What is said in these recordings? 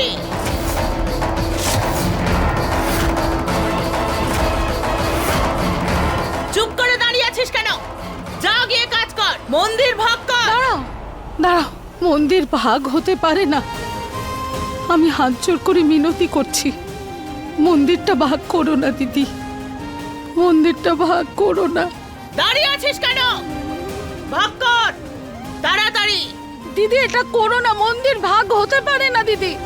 হয়েছে চুপ করে দাঁড়িয়ে আছিস কেন? যা গিয়ে কাজ কর। মন্দির ভাগ কর। দাঁড়াও দাঁড়াও মন্দির ভাগ হতে পারে না। আমি হাত জোর করে মিনতি করছি। মন্দিরটা ভাগ করো না দিদি। মন্দিরটা ভাগ করো না। দাঁড়িয়ে আছিস কেন? ভাগ কর। তাড়াতাড়ি। দিদি এটা করো না। মন্দির ভাগ হতে পারে না দিদি।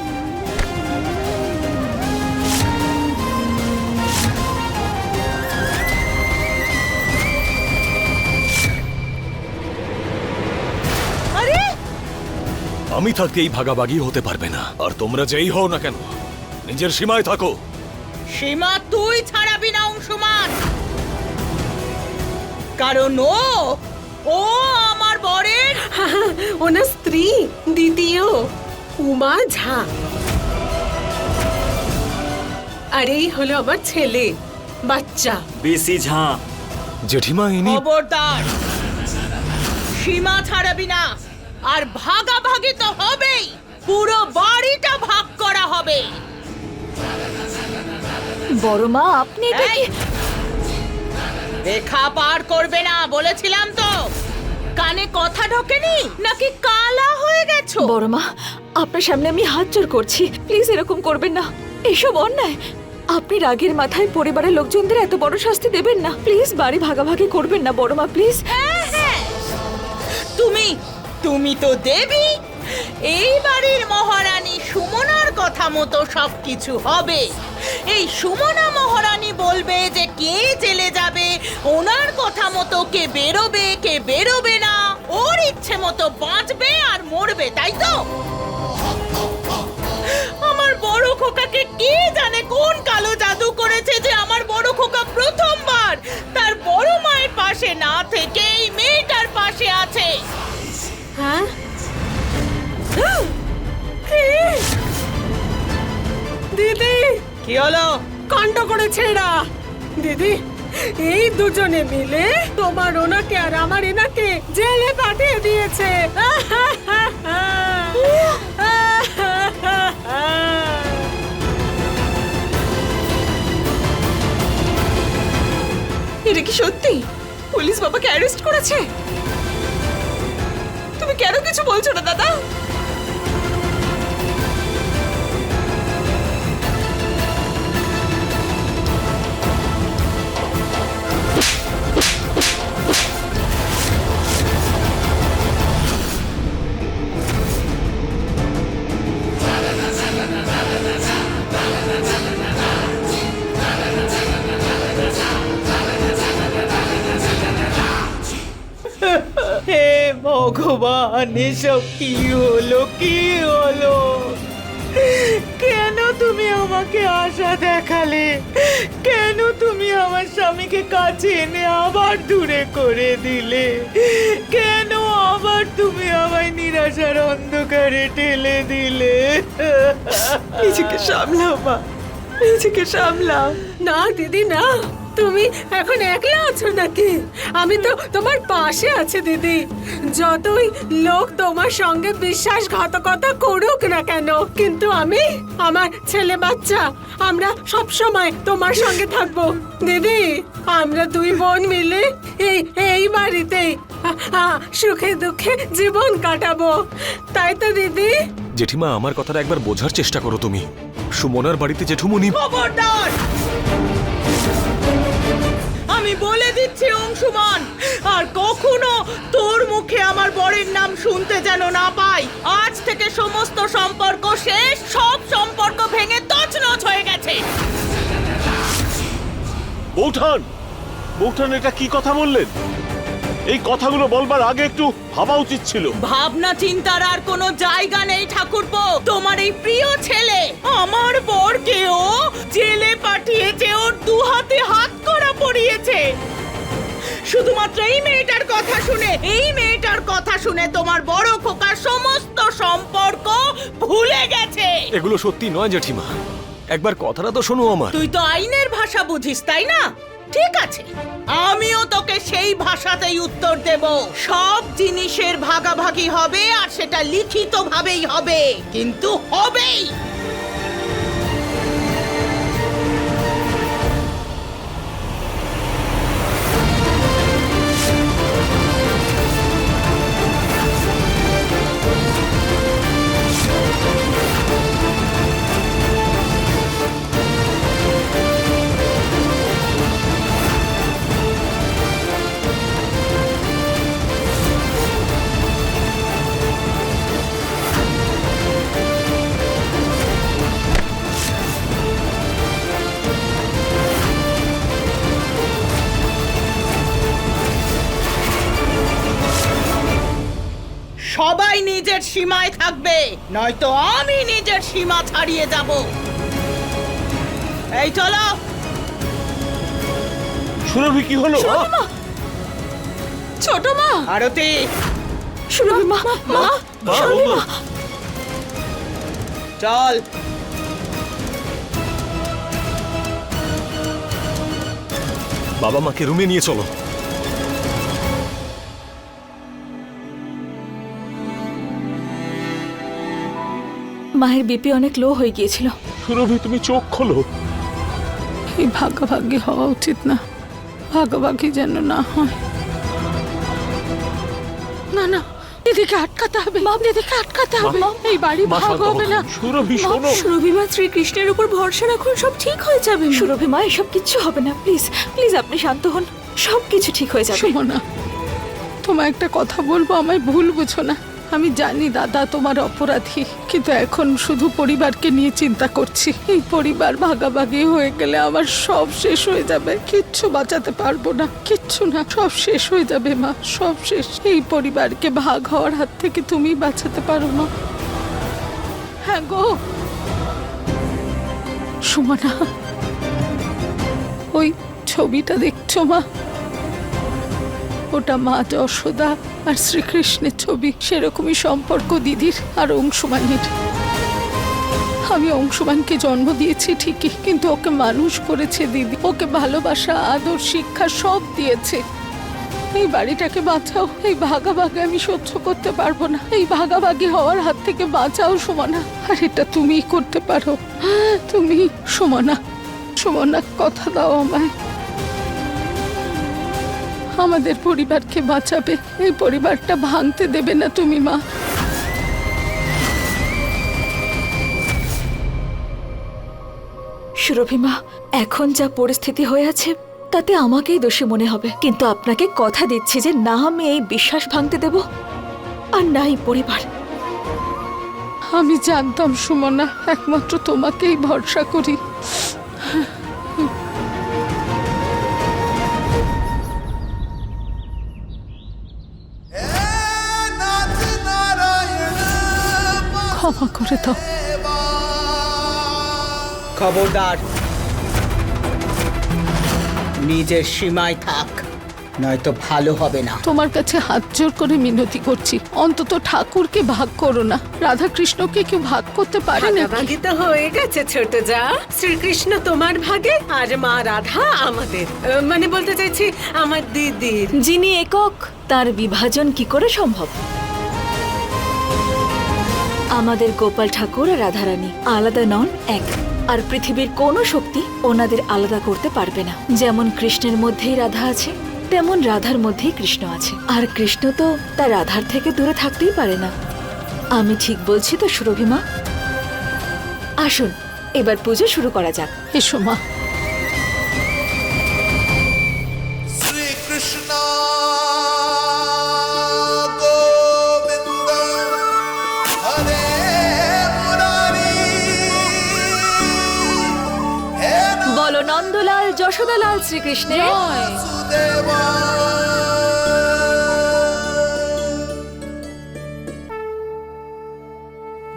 আমি থাকতে এই ভাগাভাগি হতে পারবে না। আর তোমরা যেই হও না কেন নিজের সীমায় থাকো। সীমা তুই ছাড়াবি না অংশমান। কারণ ও ও আমার বরের ওনার স্ত্রী দ্বিতীয় উমা ঝা। আর এই হলো আমার ছেলে বাচ্চা। বিসি ঝাঁ। জেঠিমা ইনি খবরদার। সীমা ছাড়াবি না। আর ভাগাভাগি তো হবেই। পুরো বাড়িটা ভাগ করা হবে। বড় মা আপনি এটা! কি রেখা পার করবে না বলেছিলাম তো। কানে কথা ঢোকেনি নাকি কালা হয়ে গেছো? বড় মা আপনার সামনে আমি হাত জোর করছি। প্লিজ এরকম করবেন না। এসব অন্যায়। আপনি রাগের মাথায় পরিবারের লোকজনদের এত বড় শাস্তি দেবেন না। প্লিজ বাড়ি ভাগাভাগি করবেন না বড় মা প্লিজ। হ্যাঁ, হ্যাঁ। তুমি তুমি তো দেবী। এই বাড়ির মহারানী সুমনার কথা মতো সবকিছু হবে। এই সুমনা মহারানী বলবে যে কে জেলে যাবে, ওনার কথা মতো কে বেরোবে কে বেরোবে না। ওর ইচ্ছে মতো বাঁচবে আর মরবে, তাই তো? আমার বড় খোকাকে কে জানে কোন কালো জাদু করেছে যে আমার বড় খোকা করেছে দিদি, এই দুজনে মিলে তোমার ওনাকে আর আমার এনাকে জেলে পাঠিয়ে দিয়েছে। এটা কি সত্যি? পুলিশ বাবাকে অ্যারেস্ট করেছে? তুমি কেন কিছু বলছো না, দাদা? ভগবান এসব কি হলো? কি হলো? কেন তুমি আমাকে আশা দেখালে? কেন তুমি আমার স্বামীকে কাছে এনে আবার দূরে করে দিলে? কেন আবার তুমি আমায় নিরাশার অন্ধকারে ঠেলে দিলে? নিজেকে সামলাও মা, নিজেকে সামলাও। না, দিদি, না। তুমি এখন একলা আছো নাকি? আমি তো তোমার পাশে আছি দিদি। যতই লোক তোমার সঙ্গে বিশ্বাসঘাতকতা করুক না কেন কিন্তু আমি আমার ছেলে বাচ্চা আমরা সব সময় তোমার সঙ্গে থাকব। দিদি আমরা দুই বোন মিলে এই এই আ- সুখে দুঃখে জীবন কাটাবো। তাই তো দিদি? জেঠিমা আমার কথাটা একবার বোঝার চেষ্টা করো তুমি। সুমনার বাড়িতে জেঠুমনি খবরদার! আমি বলে দিচ্ছি, অংশুমান, আর কখনো তোর মুখে আমার বরের নাম শুনতে যেন না পাই। আজ থেকে সমস্ত সম্পর্ক শেষ, সব সম্পর্ক ভেঙে তছনছ হয়ে গেছে। বৌঠান বৌঠান, এটা কি কথা বললেন? এই কথাগুলো বলবার আগে একটু ভাবা উচিত ছিল। ভাবনা চিন্তার আর কোনো জায়গা নেই ঠাকুরপো। তোমার এই প্রিয় ছেলে আমার বরকে ও জেলে পাঠিয়েছে ওর দু হাতে হাত করা পড়িয়েছে। শুধুমাত্র এই মেয়েটার কথা শুনে এই মেয়েটার কথা শুনে তোমার বড় খোকার সমস্ত সম্পর্ক ভুলে গেছে। এগুলো সত্যি নয় জেঠিমা। একবার কথাটা তো শোনো আমার। তুই তো আইনের ভাষা বুঝিস তাই না? ঠিক আছে। সেই ভাষাতেই উত্তর দেব। সব জিনিসের ভাগাভাগি হবে আর সেটা লিখিত ভাবেই হবে। কিন্তু হবেই। সবাই নিজের সীমায় থাকবে নয়তো আমি নিজের সীমা ছাড়িয়ে যাব। এই চলো। সুরভি কি হলো? ছোট মা। আরতি। সুরভি মা মা। চল। বাবা মাকে রুমে নিয়ে চলো। মায়ের বিপি অনেক লো হয়ে গিয়েছিল। সুরভি তুমি চোখ খোলো। এই ভাগাভাগি হওয়া উচিত না। ভাগাভাগি যেন না হয়। না না দিদিকে আটকাতে হবে। মা দিদিকে আটকাতে হবে। এই বাড়ি ভাগ হবে না। সুরভি শোনো। সুরভি মা শ্রীকৃষ্ণের উপর ভরসা রাখুন সব ঠিক হয়ে যাবে। সুরভি মা এসব কিচ্ছু হবে না প্লিজ প্লিজ আপনি শান্ত হন। সব কিছু ঠিক হয়ে যাবে। সুমনা তোমায় একটা কথা বলব আমায় ভুল বুঝো না। আমি জানি দাদা তোমার অপরাধী, কিন্তু এখন শুধু পরিবারকে নিয়ে চিন্তা করছি। এই পরিবার ভাগাভাগি হয়ে গেলে আমার সব শেষ হয়ে যাবে। কিচ্ছু বাঁচাতে পারব না, কিচ্ছু না। সব শেষ হয়ে যাবে, মা, সব শেষ। এই পরিবারকে ভাগ হওয়ার হাত থেকে তুমি বাঁচাতে পারো না। হ্যাঁ গো। সুমনা, ওই ছবিটা দেখছ, মা? ওটা মা যশোদা আর শ্রীকৃষ্ণের ছবি, সেরকমই সম্পর্ক দিদির আর অংশুমানের আমি অংশুমানকে জন্ম দিয়েছি ঠিকই, কিন্তু ওকে মানুষ করেছে দিদি। ওকে ভালোবাসা, আদর, শিক্ষা সব দিয়েছে। এই বাড়িটাকে বাঁচাও, এই ভাগাভাগি আমি সহ্য করতে পারব না। এই ভাগাভাগি হওয়ার হাত থেকে বাঁচাও সমানা। আর এটা তুমিই করতে পারো। তুমি সমানা। সমানা কথা দাও আমায়। আমাদের পরিবারকে বাঁচাবে। এই পরিবারটা ভাঙতে দেবে না তুমি মা। সুরভি মা এখন যা পরিস্থিতি হয়ে আছে তাতে আমাকেই দোষী মনে হবে। কিন্তু আপনাকে কথা দিচ্ছি যে না আমি এই বিশ্বাস ভাঙতে দেব আর না এই পরিবার। আমি জানতাম সুমনা একমাত্র তোমাকেই ভরসা করি। ক্ষমা করে দাও। খবরদার। নিজের সীমায় থাক নয়তো ভালো হবে না। তোমার কাছে হাত জোর করে মিনতি করছি। অন্তত ঠাকুরকে ভাগ করো না। রাধা কৃষ্ণকে কেউ ভাগ করতে পারে না ভাগাভাগি তো হয়ে গেছে ছোট যা। শ্রীকৃষ্ণ তোমার ভাগে আর মা রাধা আমাদের। মানে বলতে চাইছি আমার দিদির। যিনি একক তার বিভাজন কি করে সম্ভব? আমাদের গোপাল ঠাকুর আর রাধারানী আলাদা নন এক। আর পৃথিবীর কোনো শক্তি ওনাদের আলাদা করতে পারবে না। যেমন কৃষ্ণের মধ্যেই রাধা আছে, তেমন রাধার মধ্যেই কৃষ্ণ আছে। আর কৃষ্ণ তো তার রাধার থেকে দূরে থাকতেই পারে না। আমি ঠিক বলছি তো সুরভিমা আসুন, এবার পুজো শুরু করা যাক। এসো মা। সদা লাল শ্রীকৃষ্ণের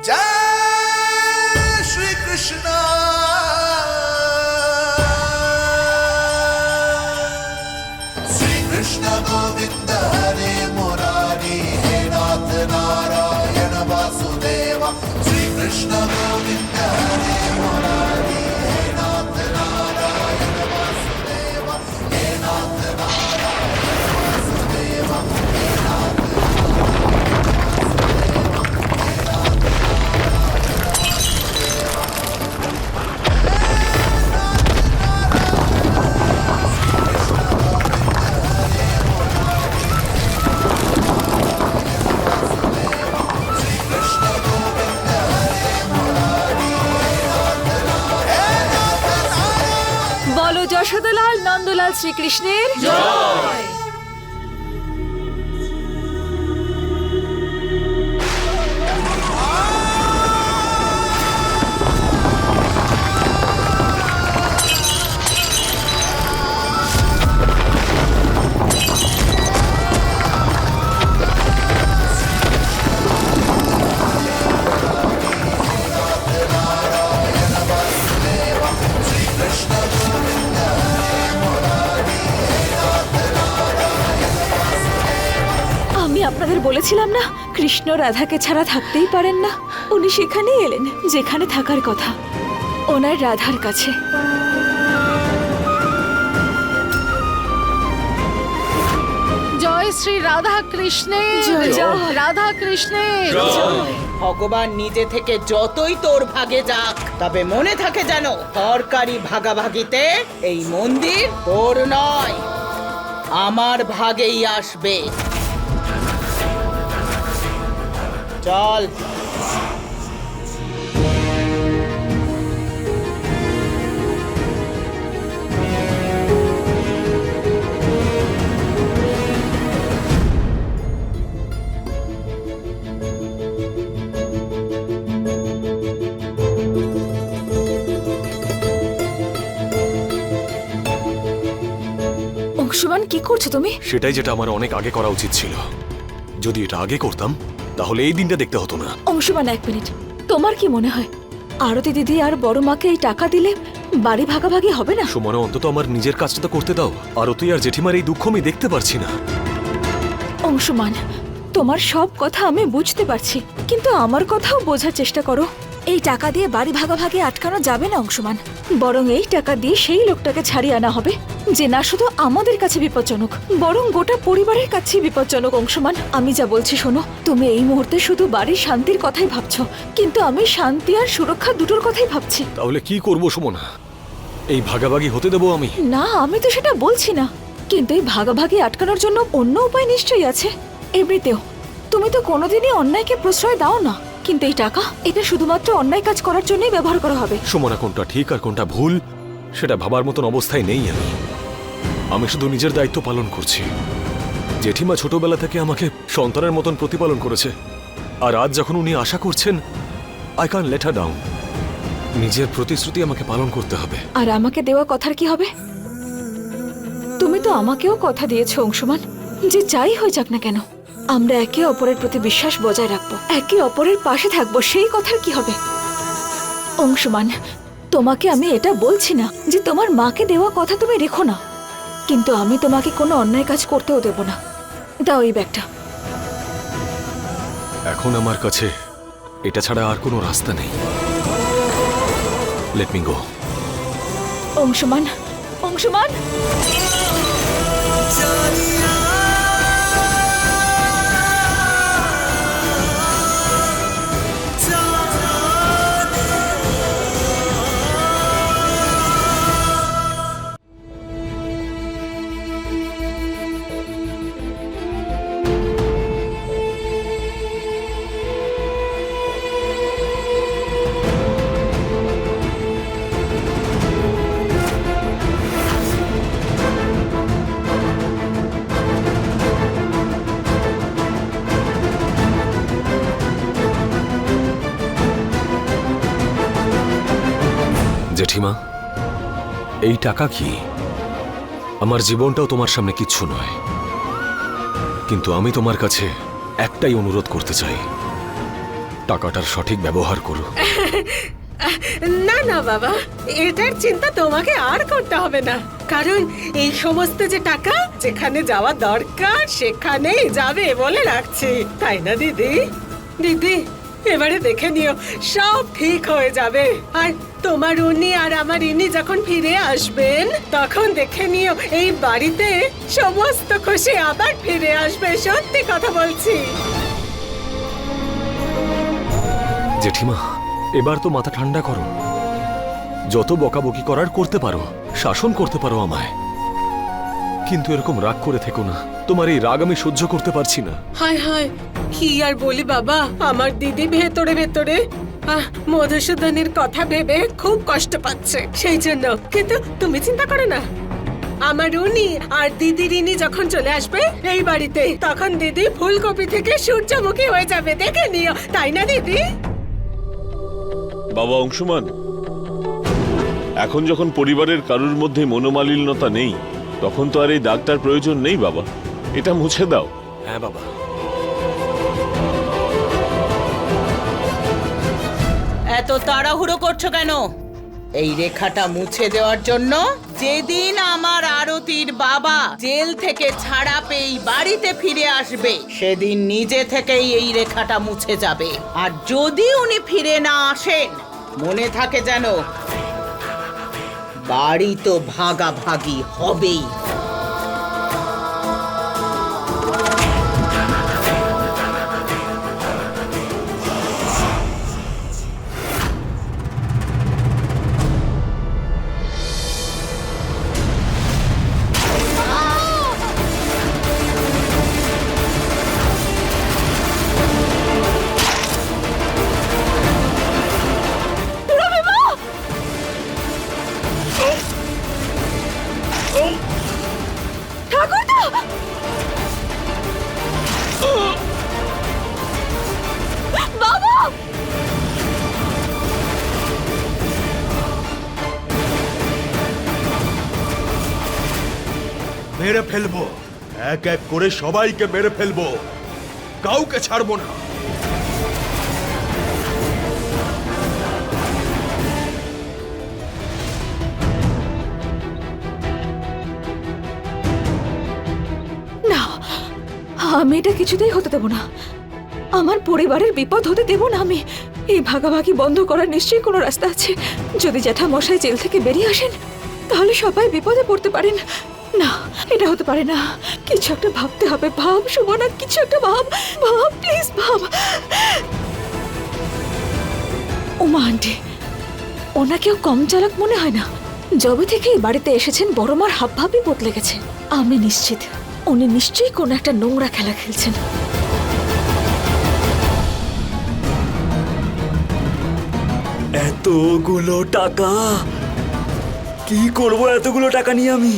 জয় শ্রীকৃষ্ণ শ্রীকৃষ্ণ গোবিন্দ হরে মুরারি হে নাথ নারায়ণ বাসুদেব শ্রীকৃষ্ণ গোবিন্দ শ্রীকৃষ্ণের আমি কৃষ্ণ রাধাকে ছাড়া থাকতেই পারেন না। উনি সেখানেই এলেন যেখানে থাকার কথা। ওনার রাধার কাছে। জয় শ্রী রাধা কৃষ্ণের জয়। জয়। রাধা কৃষ্ণের ভগবান নিজে থেকে যতই তোর ভাগে যাক তবে মনে থাকে যেন তরকারি ভাগাভাগিতে এই মন্দির তোর নয়। আমার ভাগেই আসবে। চল। অংশুমান কি করছ তুমি? সেটাই যেটা আমার অনেক আগে করা উচিত ছিল। যদি এটা আগে করতাম তাহলে এই দিনটা দেখতে হতো না। অংশুমান এক মিনিট। তোমার কি মনে হয়? আরতি দিদি আর বড় মাকে এই টাকা দিলে বাড়ি ভাগাভাগি হবে না? সুমনা অন্তত আমার নিজের কাজটা তো করতে দাও। আরতি তুই আর জেঠিমার এই দুঃখ আমি দেখতে পারছি না। অংশমান তোমার সব কথা আমি বুঝতে পারছি। কিন্তু আমার কথাও বোঝার চেষ্টা করো। এই টাকা দিয়ে বাড়ি ভাগাভাগি আটকানো যাবে না অংশমান। বরং এই টাকা দিয়ে সেই লোকটাকে ছাড়িয়ে আনা হবে যে না শুধু আমাদের কাছে বিপজ্জনক বরং গোটা পরিবারের কাছে বিপজ্জনক অংশমান। আমি যা বলছি শোনো তুমি এই মুহূর্তে শুধু বাড়ির শান্তির কথাই ভাবছ কিন্তু আমি শান্তি আর সুরক্ষা দুটোর কথাই ভাবছি। তাহলে কি করব সুমনা? এই ভাগাভাগি হতে দেবো আমি? না আমি তো সেটা বলছি না। কিন্তু এই ভাগাভাগি আটকানোর জন্য অন্য উপায় নিশ্চয়ই আছে। এমনিতেও তুমি তো কোনোদিনই অন্যায়কে প্রশ্রয় দাও না। কিন্তু এই টাকা এটা শুধুমাত্র অন্যায় কাজ করার জন্যই ব্যবহার করা হবে। সুমনা কোনটা ঠিক আর কোনটা ভুল সেটা ভাবার মতন অবস্থায় নেই আমি। আমি শুধু নিজের দায়িত্ব পালন করছি। জেঠিমা ছোটবেলা থেকে আমাকে সন্তানের মতন প্রতিপালন করেছে। আর আজ যখন উনি আশা করছেন আই কান লেটার ডাউন নিজের প্রতিশ্রুতি আমাকে পালন করতে হবে। আর আমাকে দেওয়া কথার কি হবে? তুমি তো আমাকেও কথা দিয়েছ অংশমান। যে যাই হয়ে যাক না কেন। আমরা একে অপরের প্রতি বিশ্বাস বজায় রাখব। একে অপরের পাশে থাকব সেই কথার কি হবে? অংশমান তোমাকে আমি এটা বলছি না যে তোমার মাকে দেওয়া কথা তুমি রেখো না। কিন্তু আমি তোমাকে কোনো অন্যায় কাজ করতেও দেব না। দাও এই ব্যাগটা। এখন আমার কাছে এটা ছাড়া আর কোনো রাস্তা নেই। Let me go Anshuman Anshuman! টাকা কি? আমার জীবনটাও তোমার সামনে কিচ্ছু নয়। কিন্তু আমি তোমার কাছে একটাই অনুরোধ করতে চাই। টাকাটার সঠিক ব্যবহার করো। না না, বাবা, এটার চিন্তা তোমাকে আর করতে হবে না। কারণ এই সমস্ত যে টাকা যেখানে যাওয়া দরকার, সেখানেই যাবে বলে রাখছি। তাই না, দিদি? দিদি, এবারে দেখে নিও, সব ঠিক হয়ে যাবে। আর তোমার উনি আর আমার ইনি যখন ফিরে আসবেন তখন দেখে নিও এই বাড়িতে সমস্ত খুশি আবার ফিরে আসবে। সত্যি কথা বলছি। জেঠিমা এবার তো মাথা ঠান্ডা করো। যত বকাবকি করার করতে পারো শাসন করতে পারো আমায়। কিন্তু এরকম রাগ করে থেকো না। তোমার এই রাগ আমি সহ্য করতে পারছি না। হায় হায় কি আর বলি বাবা? আমার দিদি ভেতরে ভেতরে মধুসূদনের কথা ভেবে খুব কষ্ট পাচ্ছে। সেই জন্য কিন্তু তুমি চিন্তা করো না। আমার উনি আর দিদি রিনি যখন চলে আসবে এই বাড়িতে তখন দিদি ফুলকপি থেকে সূর্যমুখী হয়ে যাবে দেখে নিও তাই না দিদি? বাবা অংশমান এখন যখন পরিবারের কারুর মধ্যে মনোমালিন্যতা নেই তখন তো আর এই দাগটার প্রয়োজন নেই বাবা। এটা মুছে দাও। হ্যাঁ বাবা। এত তাড়াহুড়ো করছ কেন? এই রেখাটা মুছে দেওয়ার জন্য যেদিন আমার আরতির বাবা জেল থেকে ছাড়া পেয়ে বাড়িতে ফিরে আসবে, সেদিন নিজে থেকেই এই রেখাটা মুছে যাবে। আর যদি উনি ফিরে না আসেন, মনে থাকে যেন বাড়ি তো ভাগাভাগি হবেই। মেরে ফেলব। এক এক করে সবাইকে মেরে ফেলব। কাউকে ছাড়বো না। না, আমি এটা কিছুতেই হতে দেব না। আমার পরিবারের বিপদ হতে দেব না আমি। এই ভাগাভাগি বন্ধ করার নিশ্চয়ই কোনো রাস্তা আছে। যদি জ্যাঠা মশাই জেল থেকে বেরিয়ে আসেন, তাহলে সবাই বিপদে পড়তে পারেন। না, এটা হতে পারে না। কিছু একটা ভাবতে হবে, ভাব, সুমনা, কিছু একটা ভাব ভাব প্লিজ ভাব। ওমা, আন্টি, ওনাকেও কম চালাক মনে হয় না? যবে থেকে এই বাড়িতে এসেছেন বড় মার হাবভাবই বদলে গেছে। আমি নিশ্চিত, উনি নিশ্চয়ই কোনো একটা নোংরা খেলা খেলছেন। এতগুলো টাকা? কি করব এতগুলো টাকা নিয়ে আমি?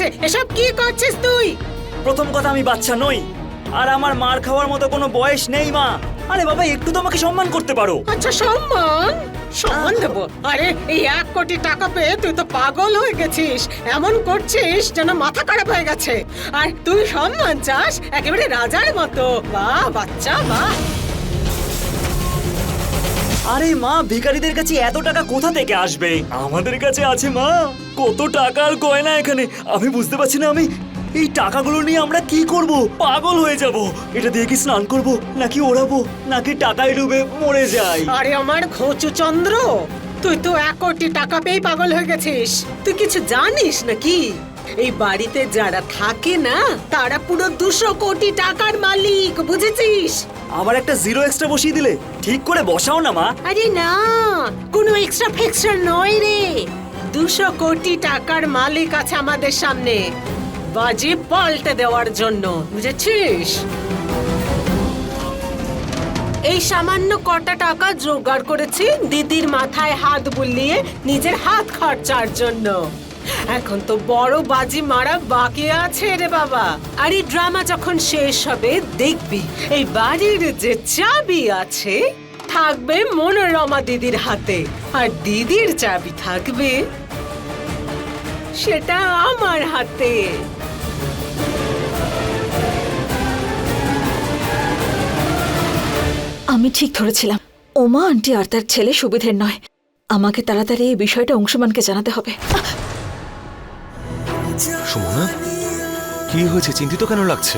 গেছে এসব কি করছিস তুই? প্রথম কথা আমি বাচ্চা নই। আর আমার মার খাওয়ার মতো কোনো বয়স নেই মা। আরে বাবা একটু তো আমাকে সম্মান করতে পারো। আচ্ছা সম্মান? সম্মান দেবো? আরে এই এক কোটি টাকা পেয়ে তুই তো পাগল হয়ে গেছিস। এমন করছিস যেন মাথা খারাপ হয়ে গেছে। আর তুই সম্মান চাস একেবারে রাজার মতো। বাহ বাচ্চা বাহ। আরে মা, ভিখারিদের কাছে এত টাকা কোথা থেকে আসবে? আমাদের কাছে আছে মা। কত টাকার গয়না এখানে? আমি বুঝতে পারছি না আমি। এই টাকাগুলো নিয়ে আমরা কি করব? পাগল হয়ে যাব। এটা দিয়ে কি স্নান করব? নাকি ওড়াবো? নাকি টাকায় ডুবে মরে যাই? আরে আমার ঘোচু চন্দ্র, তুই তো এক কোটি টাকা পেয়ে পাগল হয়ে গেছিস। তুই কিছু জানিস নাকি? এই বাড়িতে যারা থাকে না তারা পুরো দুশো কোটি টাকার মালিক বুঝেছিস? আবার একটা জিরো এক্সট্রা বসিয়ে দিলে। ঠিক করে বসাও না মা। আরে না কোনো এক্সট্রা ফিক্সচার নয় রে। দুশো কোটি টাকার মালিক আছে আমাদের সামনে। বাজি পাল্টে দেওয়ার জন্য বুঝেছিস? এই সামান্য কটা টাকা জোগাড় করেছি দিদির মাথায় হাত বুলিয়ে নিজের হাত খরচার জন্য। এখন তো বড় বাজি মারা বাকি আছে রে বাবা। আর এই ড্রামা যখন শেষ হবে, দেখবি এই বাড়ির যে চাবি আছে, থাকবে মনোরমা দিদির হাতে। আর দিদির চাবি থাকবে সেটা আমার হাতে। আমি ঠিক ধরেছিলাম। ওমা, আন্টি আর তার ছেলে সুবিধের নয়। আমাকে তাড়াতাড়ি এই বিষয়টা অংশমানকে জানাতে হবে। সুমনা, কি হয়েছে? চিন্তিত কেন লাগছে?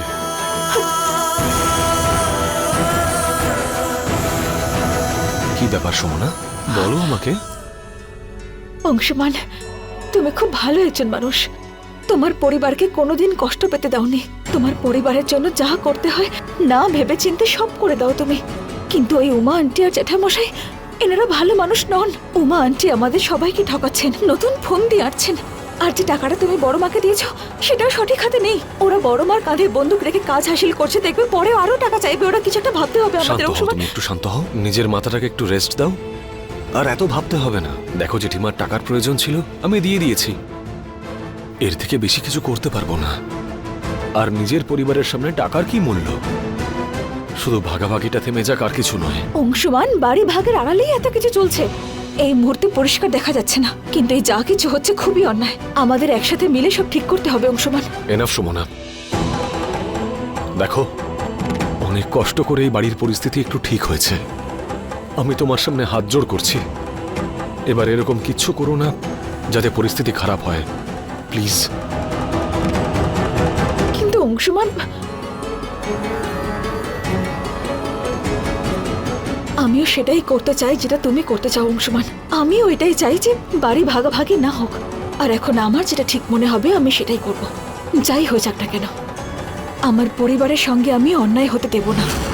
কি ব্যাপার সুমনা? বলো আমাকে। অংশমান, তুমি খুব ভালো একজন মানুষ। তোমার পরিবারকে কোনোদিন কষ্ট পেতে দাওনি। তোমার পরিবারের জন্য যা করতে হয়, না ভেবে চিন্তে সব করে দাও তুমি। কিন্তু ওই উমা, আন্টি আর জ্যাঠামশাই, এনারা ভালো মানুষ নন। উমা, আন্টি আমাদের সবাইকে ঠকাচ্ছেন, নতুন ফোন দিয়ে আটছেন। আর যে টাকাটা তুমি বড় মাকে দিয়েছ সেটাও সঠিক হাতে নেই। ওরা বড় মার কাঁধে বন্দুক রেখে কাজ হাসিল করছে দেখবে পরে আরও টাকা চাইবে ওরা কিছু একটা ভাবতে হবে শান্ত আমাদের হও তুমি একটু শান্ত হও নিজের মাথাটাকে একটু রেস্ট দাও। আর এত ভাবতে হবে না। দেখো জেঠিমার টাকার প্রয়োজন ছিল আমি দিয়ে দিয়েছি। এর থেকে বেশি কিছু করতে পারব না। আর নিজের পরিবারের সামনে টাকার কি মূল্য? শুধু ভাগাভাগিটা থেমে যাক আর কিছু নয়। অংশমান বাড়ি ভাগের আড়ালেই এত কিছু চলছে। এই মুহূর্তে পরিষ্কার দেখা যাচ্ছে না কিন্তু এই যা কিছু হচ্ছে খুবই অন্যায়। আমাদের একসাথে মিলে সব ঠিক করতে হবে অংশমান। এনাফ সুমনা। দেখো অনেক কষ্ট করে এই বাড়ির পরিস্থিতি একটু ঠিক হয়েছে। আমি তোমার সামনে হাত জোড় করছি। এবার এরকম কিচ্ছু করো না যাতে পরিস্থিতি খারাপ হয়। প্লিজ কিন্তু অংশমান আমিও সেটাই করতে চাই যেটা তুমি করতে চাও, অংশমান। আমিও এটাই চাই যে বাড়ি ভাগাভাগি না হোক। আর এখন আমার যেটা ঠিক মনে হবে, আমি সেটাই করব। যাই হয়ে যাক না কেন। আমার পরিবারের সঙ্গে আমি অন্যায় হতে দেব না।